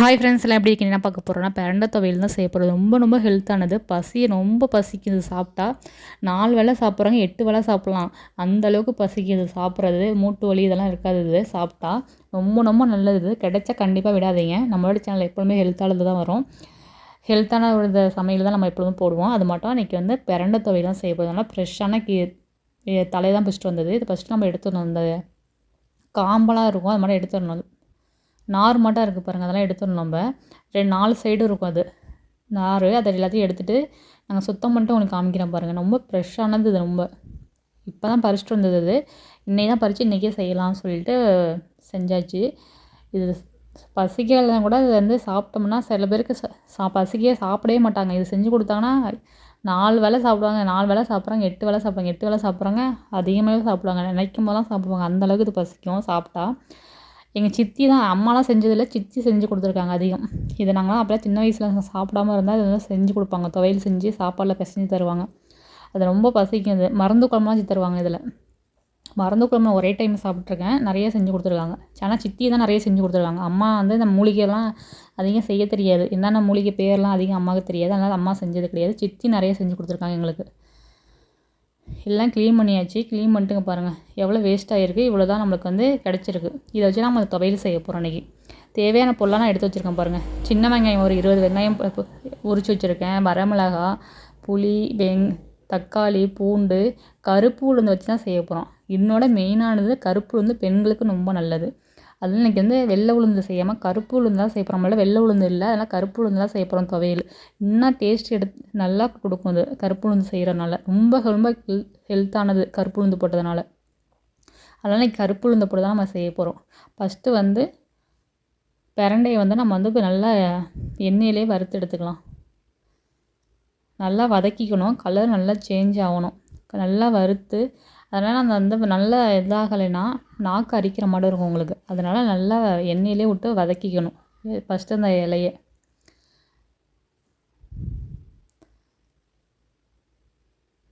Hi friends எல்லாம் எப்படி இருக்கீங்க? என்ன பார்க்க போகிறோன்னா பிரண்டை துவையல் தான் செய்ய போகிறது ரொம்ப ரொம்ப ஹெல்த்தானது பசி ரொம்ப பசிக்குது சாப்பிட்டா. நாலு வேளை சாப்பிட்றாங்க எட்டு வேளை சாப்பிட்லாம். அந்த அளவுக்கு பசிக்குது. சாப்பிட்றது மூட்டு வலி இதெல்லாம் இருக்காது இது. சாப்பிட்டா ரொம்ப ரொம்ப நல்லது இது. கிடைச்சா கண்டிப்பாக விடாதீங்க. நம்மளோட சேனல் எப்பொழுதுமே ஹெல்த்தானது தான் வரும். ஹெல்த்தான ஒரு சமையல் தான் நம்ம எப்பொழுதும் போடுவோம். அது மட்டும் இன்றைக்கி வந்து பெரண்டை துவையல் தான் செய்ய போகிறதுனால ஃப்ரெஷ்ஷான கீ தலையை தான் பிடிச்சிட்டு வந்தது. இது ஃபஸ்ட்டு நம்ம எடுத்துடணும். அந்த காம்பெல்லாம் இருக்கும். அது மாதிரி எடுத்துடணும். நார் மட்டும் இருக்குது பாருங்கள் அதெல்லாம் எடுத்துடணும் நம்ம. ரெண்டு நாலு சைடும் இருக்கும் அது. நார் அதை எல்லாத்தையும் எடுத்துகிட்டு நாங்கள் சுத்தம் பண்ணிட்டு உங்களுக்கு காமிக்கிறேன் பாருங்கள் ரொம்ப ஃப்ரெஷ்ஷானது இது ரொம்ப. இப்போ தான் பறிச்சுட்டு வந்தது அது. இன்றைக்கி தான் பறித்து இன்றைக்கே செய்யலாம்னு சொல்லிட்டு செஞ்சாச்சு. இது பசிக்கலாம் கூட இது வந்து சாப்பிட்டோம்னா சில பேருக்கு சா பசிக்கே சாப்பிடவே மாட்டாங்க. இது செஞ்சு கொடுத்தாங்கன்னா நாலு வேளை சாப்பிடுவாங்க நாலு வேளை சாப்பிட்றாங்க எட்டு வேளை சாப்பிட்றாங்க எட்டு வேளை சாப்பிட்றாங்க அதிகமாகவே சாப்பிடுவாங்க. நினைக்கும் போதெல்லாம் சாப்பிடுவாங்க. அந்தளவுக்கு இது பசிக்கும் சாப்பிட்டா. எங்கள் சித்தி தான் அம்மாலாம் செஞ்சதில்லை சித்தி செஞ்சு கொடுத்துருக்காங்க அதிகம். இதை நாங்களாம் அப்போலாம் சின்ன வயசில் சாப்பிடாம இருந்தால் இது வந்து செஞ்சு கொடுப்பாங்க. துவையல் செஞ்சு சாப்பாடில் பிசைஞ்சு தருவாங்க. அது ரொம்ப பசிக்கும் இது. மருந்து குழம்புலாம் செஞ்சு தருவாங்க இதில். மருந்து குழம்பு ஒரே டைம் சாப்பிட்ருக்கேன் நிறைய செஞ்சு கொடுத்துருக்காங்க. ஆனால் சித்தி தான் நிறைய செஞ்சு கொடுத்துருக்காங்க. அம்மா வந்து இந்த மூலிகைலாம் அதிகம் செய்ய தெரியாது. என்னென்ன மூலிகை பேர்லாம் அதிகம் அம்மாவுக்கு தெரியாது. அதனால் அம்மா செஞ்சது கிடையாது. சித்தி நிறைய செஞ்சு கொடுத்துருக்காங்க எங்களுக்கு. எல்லாம் க்ளீன் பண்ணியாச்சு. க்ளீன் பண்ணிட்டுங்க பாருங்கள் எவ்வளோ வேஸ்ட் ஆகிருக்கு இவ்வளோ தான் நம்மளுக்கு வந்து கிடச்சிருக்கு. இதை வச்சு நம்ம துவையல் செய்ய போகிறோம் அன்றைக்கி தேவையான பொருளாக நான் எடுத்து வச்சுருக்கேன் பாருங்கள் சின்ன வெங்காயம் ஒரு இருபது வெங்காயம் உரிச்சு வச்சுருக்கேன். வரமிளகா புளி வெங் தக்காளி பூண்டு கருப்பு உளுந்து வச்சு தான் செய்ய போகிறோம் இன்னோட மெயினானது கருப்பு உளுந்து பெண்களுக்கு ரொம்ப நல்லது. அதில் இன்றைக்கி வந்து வெள்ளை உளுந்து செய்யாமல் கருப்பு உளுந்து தான் செய்ய போகிறோம் நம்மளால் வெள்ளை உளுந்து இல்லை. அதனால் கருப்பு உளுந்து தான் செய்ய போகிறோம் துவையல். இன்னும் டேஸ்ட் எடுத்து நல்லா கொடுக்கும் அது. கருப்பு உளுந்து செய்கிறனால ரொம்ப ரொம்ப ஹெல் ஹெல்த்தானது கருப்பு உளுந்து போட்டதுனால. அதனால் இன்றைக்கி கருப்பு உளுந்து போட்டு தான் நம்ம செய்ய போகிறோம் ஃபஸ்ட்டு வந்து பிரண்டையை வந்து நம்ம வந்து நல்லா எண்ணெயிலே வறுத்து எடுத்துக்கலாம். நல்லா வதக்கிக்கணும். கலர் நல்லா சேஞ்ச் ஆகணும். நல்லா வறுத்து அதனால் அந்த வந்து நல்லா இதாகலைன்னா நாக்கு அரிக்கிற மாதிரி இருக்கும் உங்களுக்கு. அதனால் நல்லா எண்ணெயிலே விட்டு வதக்கிக்கணும். ஃபஸ்ட்டு அந்த இலையை.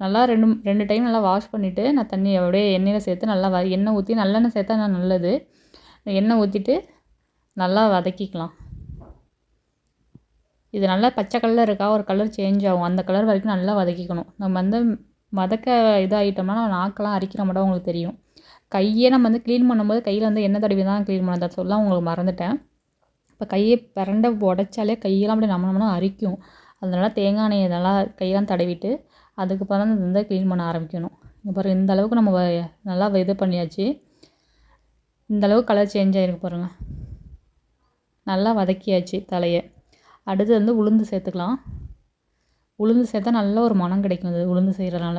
நல்லா ரெண்டு ரெண்டு டைம் நல்லா வாஷ் பண்ணிவிட்டு நான் தண்ணி அப்படியே எண்ணெயில் சேர்த்து நல்லா வ எண்ணெய் ஊற்றி நல்லெண்ணெய் சேர்த்தா நான் நல்லது. எண்ணெய் ஊற்றிட்டு நல்லா வதக்கிக்கலாம். இது நல்லா பச்சை கலர் இருக்கா? ஒரு கலர் சேஞ்ச் ஆகும். அந்த கலர் வரைக்கும் நல்லா வதக்கிக்கணும். நம்ம வந்து வதக்க இதாகிட்டோம்னா நாக்கெல்லாம் அரிக்கிற மட்டும் உங்களுக்கு தெரியும். கையே நம்ம வந்து க்ளீன் பண்ணும்போது கையில் வந்து எண்ணெய் தடவி தான் க்ளீன் பண்ண சொல்ல உங்களுக்கு மறந்துட்டேன். இப்போ கையை பிறண்ட உடச்சாலே கையெல்லாம் அப்படியே நம்ம நம்மனா அரிக்கும். அதனால் தேங்காய் எண்ணெய் நல்லா கையெல்லாம் தடவிட்டு அதுக்கப்புறம் தான் வந்து க்ளீன் பண்ண ஆரம்பிக்கணும். அப்புறம் இந்த அளவுக்கு நம்ம நல்லா இது பண்ணியாச்சு. இந்த அளவுக்கு கலர் சேஞ்ச் ஆகிருக்கு பாருங்கள் நல்லா வதக்கியாச்சு தலையை. அடுத்து வந்து உளுந்து சேர்த்துக்கலாம். உளுந்து சேர்த்தா நல்ல ஒரு மனம் கிடைக்கும் அது உளுந்து செய்கிறனால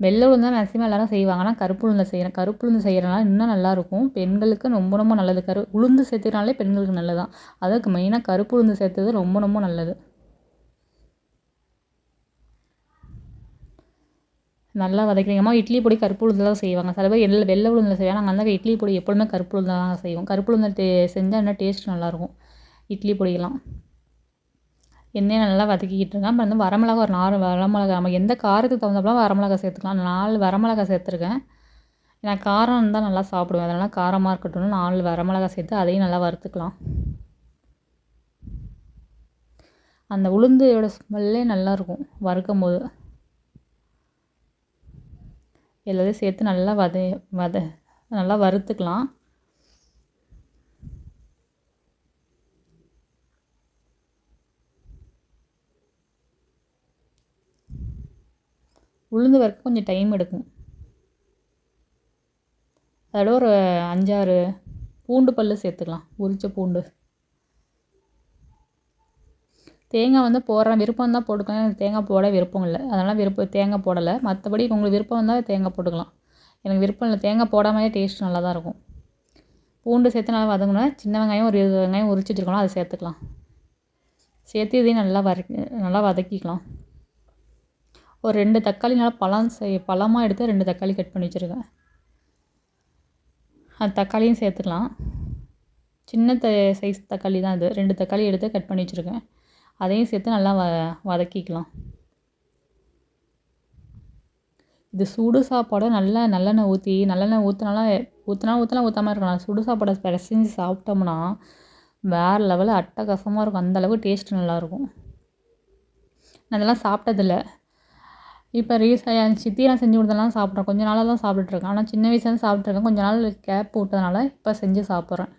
வெள்ளை உளுந்து தான் மேக்ஸிமம் எல்லோரும் செய்வாங்க. ஆனால் கருப்பு உளுந்து செய்கிறேன் கருப்பு உளுந்து செய்கிறனால இன்னும் நல்லாயிருக்கும் பெண்களுக்கு ரொம்ப ரொம்ப நல்லது. கரு உளுந்து சேர்த்துக்கிறனாலே பெண்களுக்கு நல்லதான் அதுக்கு மெயினாக கருப்பு உளுந்து சேர்த்தது ரொம்ப ரொம்ப நல்லது. நல்லா வதக்கிறீங்கம்மா இட்லி பொடி கருப்பு உளுந்து தான் செய்வாங்க. சில பேர் எல்லாம் வெள்ளை உளுந்தில் செய்வாங்க. நாங்கள் அந்த இட்லி பொடி எப்பொழுதுமே கருப்பு உளுந்து தான் செய்வோம். கருப்பு உளுந்து டே செஞ்சால் இன்னும் டேஸ்ட் நல்லாயிருக்கும் இட்லி பொடியெல்லாம். எண்ணெயை நல்லா வதக்கிக்கிட்டு இருக்கேன். அப்புறம் வந்து வரமிளகா ஒரு நாலு வரமிளகா நம்ம எந்த காரத்துக்கு தகுந்தாப்புல வரமிளகா சேர்த்துக்கலாம். நாலு வரமிளகா சேர்த்துருக்கேன். நான் காரம் இருந்தால் நல்லா சாப்பிடுவேன். அதனால் காரமாக இருக்கட்டும் நாலு வரமிளகா சேர்த்து அதையும் நல்லா வறுத்துக்கலாம். அந்த உளுந்தோட ஸ்மெல்லே நல்லாயிருக்கும் வறுக்கும் போது எல்லாத்தையும் சேர்த்து நல்லா வத வத நல்லா வறுத்துக்கலாம். உளுந்து வறுக்க கொஞ்சம் டைம் எடுக்கும். அதோட ஒரு அஞ்சாறு பூண்டு பல் சேர்த்துக்கலாம். உரித்த பூண்டு. தேங்காய் வந்து போடுற விருப்பம் தான் போட்டுக்கலாம் எனக்கு தேங்காய் போட விருப்பம் இல்லை. அதனால் விருப்பம் தேங்காய் போடலை. மற்றபடி உங்களுக்கு விருப்பம் இருந்தால் தேங்காய் போட்டுக்கலாம். எனக்கு விருப்பம் இல்லை. தேங்காய் போடாமலே டேஸ்ட் நல்லா தான் இருக்கும். பூண்டு சேர்த்து நல்லா வதங்கினா சின்ன வெங்காயம் ஒரு இருபது வெங்காயம் உரிச்சு வச்சுருக்கணும் அதை சேர்த்துக்கலாம். சேர்த்து இதையும் நல்லா வதக்கி நல்லா வதக்கிக்கலாம். ஒரு ரெண்டு தக்காளி நல்லா பழம் செய் பழமாக எடுத்து ரெண்டு தக்காளி கட் பண்ணி வச்சுருக்கேன். அந்த தக்காளியும் சேர்த்துக்கலாம். சின்ன த சைஸ் தக்காளி தான் இது ரெண்டு தக்காளி எடுத்து கட் பண்ணி வச்சுருக்கேன். அதையும் சேர்த்து நல்லா வ வதக்கிக்கலாம். இது சுடு சாப்பாடை நல்லா நல்லெண்ணெய் ஊற்றி நல்லெண்ணெய் ஊற்றினாலாம் ஊற்றினா ஊற்றலாம் ஊற்றாம இருக்கலாம். சுடு சாப்பாடை பிசைஞ்சு சாப்பிட்டோம்னா வேறு லெவலில் அட்டகாசமாக இருக்கும். அந்தளவுக்கு டேஸ்ட் நல்லாயிருக்கும் நான் இதெல்லாம் சாப்பிட்டதில்ல. இப்போ ரீச என் சித்தியெல்லாம் செஞ்சு கொடுத்தலாம் சாப்பிட்றேன் கொஞ்ச நாளாக தான் சாப்பிட்டுருக்கேன் ஆனால் சின்ன வயசுலேருந்து சாப்பிட்ருக்கேன் கொஞ்ச நாள் கேப் விட்டதுனால இப்போ செஞ்சு சாப்பிட்றேன்.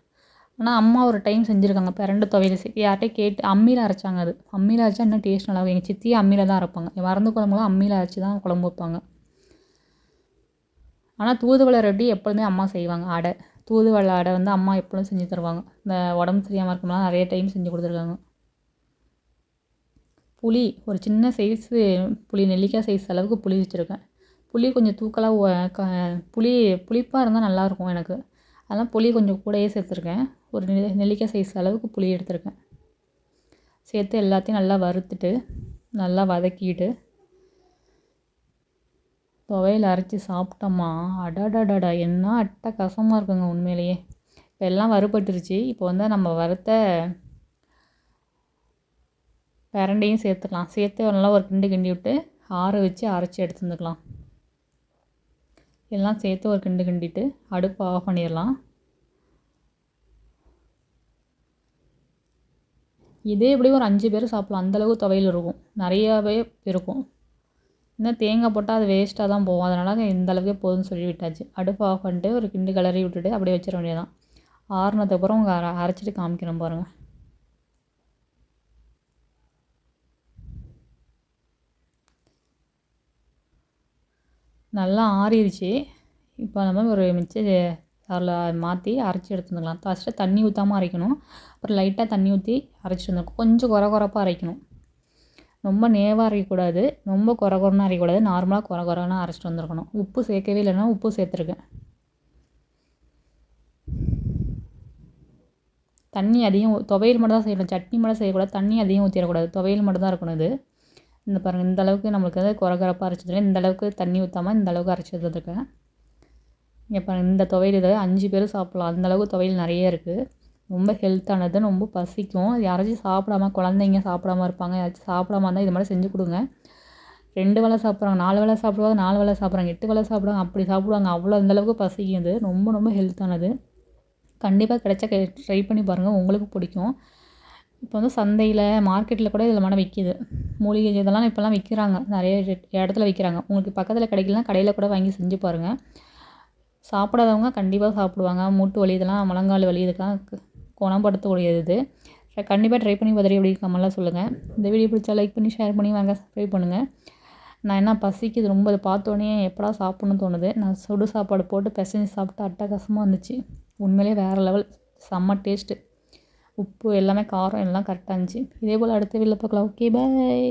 ஆனால் அம்மா ஒரு டைம் செஞ்சுருக்காங்க. பிரண்ட துவையல் செ யார்கிட்டயும் கேட்டு அம்மியில் அரைச்சாங்க அது. அம்மியில் அரைச்சா இன்னும் டேஸ்ட் நல்லாயிருக்கும் எங்கள் சித்தியே அம்மியில் தான் அரைப்பாங்க. மறந்து குழம்புலாம் அம்மியில் அரைச்சி தான் குழம்பு வைப்பாங்க. ஆனால் தூதுவளை ரொட்டி எப்பொழுதுமே அம்மா செய்வாங்க. அடை. தூதுவளை அடை வந்து அம்மா எப்பொழுதும் செஞ்சு தருவாங்க. இந்த உடம்பு சரியாமல் இருக்கும்போதெல்லாம் நிறைய டைம் செஞ்சு கொடுத்துருக்காங்க. புளி ஒரு சின்ன சைஸு புளி நெல்லிக்காய் சைஸ் அளவுக்கு புளி வச்சுருக்கேன். புளி கொஞ்சம் தூக்கலாக க புளி புளிப்பாக இருந்தால் நல்லாயிருக்கும் எனக்கு. அதெல்லாம் புளி கொஞ்சம் கூடயே சேர்த்துருக்கேன். ஒரு நெ நெல்லிக்காய் சைஸ் அளவுக்கு புளி எடுத்திருக்கேன். சேர்த்து எல்லாத்தையும் நல்லா வறுத்துட்டு நல்லா வதக்கிட்டு துவையில் அரைச்சி சாப்பிட்டோமா? அடடடடா என்ன அட்டகாசமாக இருக்குங்க உண்மையிலேயே. இப்போ எல்லாம் வறுபட்டுருச்சு. இப்போ வந்து நம்ம வறுத்த பிரண்டையும் சேர்த்துக்கலாம் சேர்த்து நல்லா ஒரு கிண்டு கிண்டி விட்டு ஆற வச்சு அரைச்சி எடுத்து வந்துக்கலாம் எல்லாம் சேர்த்து ஒரு கிண்டு கிண்டிட்டு அடுப்பு ஆஃப் பண்ணிடலாம். இதே எப்படி ஒரு அஞ்சு பேர் சாப்பிட்லாம். அந்தளவு துவையல் இருக்கும். நிறையாவே இருக்கும். இன்னும் தேங்காய் போட்டால் அது வேஸ்ட்டாக தான் போகும். அதனால் இந்த அளவுக்கே போதும்னு சொல்லி விட்டாச்சு. அடுப்பு ஆஃப் பண்ணிட்டு ஒரு கிண்டு கிளறி விட்டுட்டு அப்படியே வச்சிட வேண்டியதான் ஆறுனதுக்கப்புறம் உங்கள் அரை அரைச்சிட்டு காமிக்கிறோம் பாருங்கள் நல்லா ஆறிடுச்சு இப்போ நம்ம ஒரு மிக்சி அதில் மாற்றி அரைச்சி எடுத்துக்கலாம் ஃபஸ்ட்டு தண்ணி ஊற்றாம அரைக்கணும். அப்புறம் லைட்டாக தண்ணி ஊற்றி அரைச்சிட்டு வந்துருக்கும் கொஞ்சம் குற குறப்பாக அரைக்கணும். ரொம்ப நேவாக அரைக்கக்கூடாது. ரொம்ப குற குறன்னு அரைக்கக்கூடாது. நார்மலாக குற குறன்னு அரைச்சிட்டு வந்துருக்கணும். உப்பு சேர்க்கவே இல்லைன்னா உப்பு சேர்த்துருக்கேன். தண்ணி அதிகம் துவையல் மட்டும் தான் செய்யணும். சட்னி மட்டும் செய்யக்கூடாது. தண்ணி அதிகம் ஊற்றிடக்கூடாது துவையல் மட்டும் தான் இருக்கணும் இது. இந்த பாருங்கள் இந்த அளவுக்கு நம்மளுக்கு வந்து குறை குறைப்பாக இந்த அளவுக்கு தண்ணி ஊற்றாம இந்த அளவுக்கு அரைச்சி இங்கே பாருங்கள் இந்த துவையல் இதை அஞ்சு பேர் சாப்பிட்லாம். அந்த அளவுக்கு துவையல் நிறைய இருக்குது ரொம்ப ஹெல்த்தானது ரொம்ப பசிக்கும். யாராச்சும் சாப்பிடாம குழந்தைங்க சாப்பிடாம இருப்பாங்க யாராச்சும் சாப்பிடாம இருந்தால் இது மாதிரி செஞ்சு கொடுங்க. ரெண்டு வேலை சாப்பிட்றாங்க நாலு வேலை சாப்பிடுவாங்க நாலு வேளை சாப்பிட்றாங்க எட்டு வேளை சாப்பிடுவாங்க அப்படி சாப்பிடுவாங்க. அவ்வளோ அந்தளவுக்கு பசிக்கும் இது ரொம்ப ரொம்ப ஹெல்த்தானது கண்டிப்பாக கிடைச்சா ட்ரை பண்ணி பாருங்கள் உங்களுக்கு பிடிக்கும். இப்போ வந்து சந்தையில் மார்க்கெட்டில் கூட இதில் மனம் விற்கிது மூலிகை இதெல்லாம் இப்போல்லாம் விற்கிறாங்க நிறைய இடத்துல விற்கிறாங்க உங்களுக்கு பக்கத்தில் கிடைக்கலனா கடையில் கூட வாங்கி செஞ்சு பாருங்கள் சாப்பிடாதவங்க கண்டிப்பாக சாப்பிடுவாங்க. மூட்டு வலி இதெல்லாம் முழங்கால் வலி இதுக்கெல்லாம் குணப்படுத்தக்கூடியது இது. கண்டிப்பாக ட்ரை பண்ணி பார்த்துட்டு எப்படி கமெண்ட்லாம் சொல்லுங்கள் இந்த வீடியோ பிடிச்சா லைக் பண்ணி ஷேர் பண்ணி வாங்க. சப்ஸ்கிரைப் பண்ணுங்கள் நான் என்ன பசிக்குது ரொம்ப அதை பார்த்தோன்னே எப்படா சாப்பிட்ணுன்னு தோணுது. நான் சுடு சாப்பாடு போட்டு பிசைஞ்சு சாப்பிட்டு அட்டகாசமாக இருந்துச்சு. உண்மையிலே வேறு லெவல் செம்ம டேஸ்ட்டு உப்பு எல்லாமே காரம் எல்லாம் கரெக்டாக இருந்துச்சு. இதே போல் அடுத்த வீடியோவில் பார்க்கலாம். Okay bye